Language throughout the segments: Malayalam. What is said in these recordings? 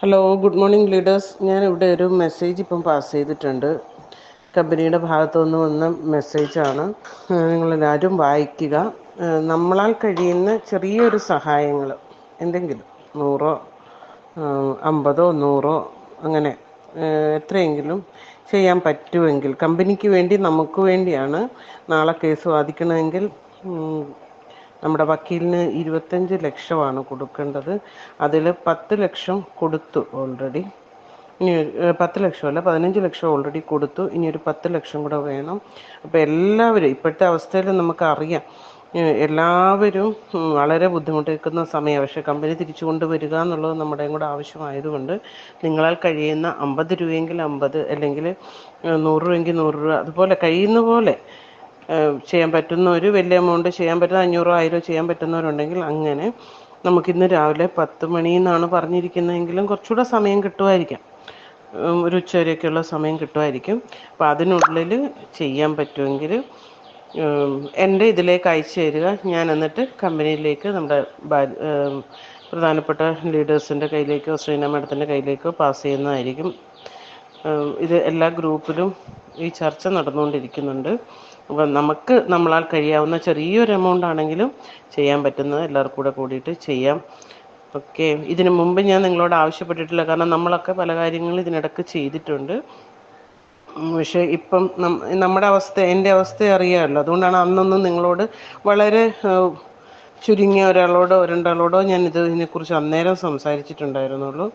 ഹലോ ഗുഡ് മോർണിംഗ് ലീഡേഴ്സ് ഞാൻ ഇവിടെ ഒരു മെസ്സേജ് ഇപ്പം പാസ് ചെയ്തിട്ടുണ്ട്. കമ്പനിയുടെ ഭാഗത്തു നിന്ന് വന്ന മെസ്സേജാണ് നിങ്ങളെല്ലാവരും വായിക്കുക. നമ്മളാൽ കഴിയുന്ന ചെറിയൊരു സഹായങ്ങൾ എന്തെങ്കിലും നൂറോ അമ്പതോ നൂറോ അങ്ങനെ എത്രയെങ്കിലും ചെയ്യാൻ പറ്റുമെങ്കിൽ കമ്പനിക്ക് വേണ്ടി നമുക്ക് വേണ്ടിയാണ് നാളെ കേസ് വാദിക്കണമെങ്കിൽ നമ്മുടെ വക്കീലിന് ഇരുപത്തഞ്ച് ലക്ഷമാണ് കൊടുക്കേണ്ടത്. അതിൽ പത്ത് ലക്ഷം കൊടുത്തു ഓൾറെഡി ഇനി പത്ത് ലക്ഷം അല്ല പതിനഞ്ച് ലക്ഷം ഓൾറെഡി കൊടുത്തു. ഇനി ഒരു പത്ത് ലക്ഷം കൂടെ വേണം. അപ്പോൾ എല്ലാവരും ഇപ്പോഴത്തെ അവസ്ഥയിൽ നമുക്കറിയാം എല്ലാവരും വളരെ ബുദ്ധിമുട്ടിക്കുന്ന സമയം. പക്ഷേ കമ്പനി തിരിച്ചു കൊണ്ടുവരിക എന്നുള്ളത് നമ്മുടെയും കൂടെ ആവശ്യമായതുകൊണ്ട് നിങ്ങളാൽ കഴിയുന്ന അമ്പത് രൂപയെങ്കിൽ അമ്പത് അല്ലെങ്കിൽ നൂറ് രൂപയെങ്കിൽ നൂറ് രൂപ അതുപോലെ കഴിയുന്ന പോലെ ചെയ്യാൻ പറ്റുന്ന ഒരു വലിയ എമൗണ്ട് ചെയ്യാൻ പറ്റുന്ന അഞ്ഞൂറോ ആയിരോ ചെയ്യാൻ പറ്റുന്നവരുണ്ടെങ്കിൽ അങ്ങനെ നമുക്ക് ഇന്ന് രാവിലെ പത്ത് മണിന്നാണ് പറഞ്ഞിരിക്കുന്നതെങ്കിലും കുറച്ചുകൂടെ സമയം കിട്ടുമായിരിക്കാം. ഒരു ഉച്ചവരെയൊക്കെയുള്ള സമയം കിട്ടുമായിരിക്കും. അപ്പോൾ അതിനുള്ളിൽ ചെയ്യാൻ പറ്റുമെങ്കിൽ എന്റെ ഇതിലേക്ക് അയച്ചു തരിക. ഞാൻ എന്നിട്ട് കമ്പനിയിലേക്ക് നമ്മുടെ പ്രധാനപ്പെട്ട ലീഡേഴ്സിന്റെ കയ്യിലേക്കോ ശ്രീന മാഡത്തിന്റെ കയ്യിലേക്കോ പാസ് ചെയ്യുന്നതായിരിക്കും. ഇത് എല്ലാ ഗ്രൂപ്പിലും ഈ ചർച്ച നടന്നുകൊണ്ടിരിക്കുന്നുണ്ട്. അപ്പം നമുക്ക് നമ്മളാൽ കഴിയാവുന്ന ചെറിയൊരു എമൗണ്ട് ആണെങ്കിലും ചെയ്യാൻ പറ്റുന്നത് എല്ലാവർക്കും കൂടെ കൂടിയിട്ട് ചെയ്യാം. ഓക്കെ ഇതിനു മുമ്പ് ഞാൻ നിങ്ങളോട് ആവശ്യപ്പെട്ടിട്ടില്ല. കാരണം നമ്മളൊക്കെ പല കാര്യങ്ങളും ഇതിനിടക്ക് ചെയ്തിട്ടുണ്ട്. പക്ഷെ ഇപ്പം നമ്മുടെ അവസ്ഥ എന്റെ അവസ്ഥ അറിയാമല്ലോ. അതുകൊണ്ടാണ് അന്നൊന്നും നിങ്ങളോട് വളരെ ചുരുങ്ങിയ ഒരാളോടോ രണ്ടാളോടോ ഞാൻ ഇത് ഇതിനെക്കുറിച്ച് അന്നേരം സംസാരിച്ചിട്ടുണ്ടായിരുന്നുള്ളൂ.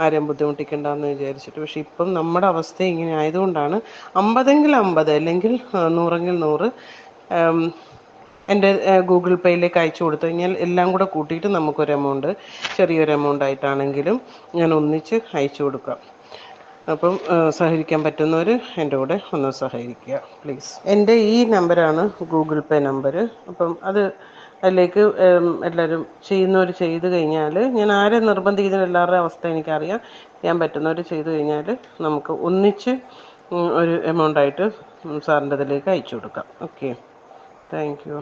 ആരെയും ബുദ്ധിമുട്ടിക്കണ്ടെന്ന് വിചാരിച്ചിട്ട്. പക്ഷെ ഇപ്പം നമ്മുടെ അവസ്ഥ ഇങ്ങനെ ആയതുകൊണ്ടാണ് അമ്പതെങ്കിൽ അമ്പത് അല്ലെങ്കിൽ നൂറെങ്കിൽ നൂറ് എന്റെ ഗൂഗിൾ പേയിലേക്ക് അയച്ചു കൊടുത്തു കഴിഞ്ഞാൽ എല്ലാം കൂടെ കൂട്ടിയിട്ട് നമുക്കൊരു എമൗണ്ട് ചെറിയൊരു എമൗണ്ട് ആയിട്ടാണെങ്കിലും ഞാൻ ഒന്നിച്ച് അയച്ചു കൊടുക്കാം. അപ്പം സഹകരിക്കാൻ പറ്റുന്നവർ എന്റെ കൂടെ ഒന്ന് സഹകരിക്കുക പ്ലീസ്. എന്റെ ഈ നമ്പറാണ് ഗൂഗിൾ പേ നമ്പർ അപ്പം അത് അതിലേക്ക് എല്ലാവരും ചെയ്യുന്നവർ ചെയ്തു കഴിഞ്ഞാൽ ഞാൻ ആരെ നിർബന്ധിക്കുന്ന എല്ലാവരുടെയും അവസ്ഥ എനിക്കറിയാം. ചെയ്യാൻ പറ്റുന്നവർ ചെയ്തു കഴിഞ്ഞാൽ നമുക്ക് ഒന്നിച്ച് ഒരു എമൗണ്ട് ആയിട്ട് സാറിന്റെ ഇതിലേക്ക് അയച്ചു കൊടുക്കാം. Okay thank you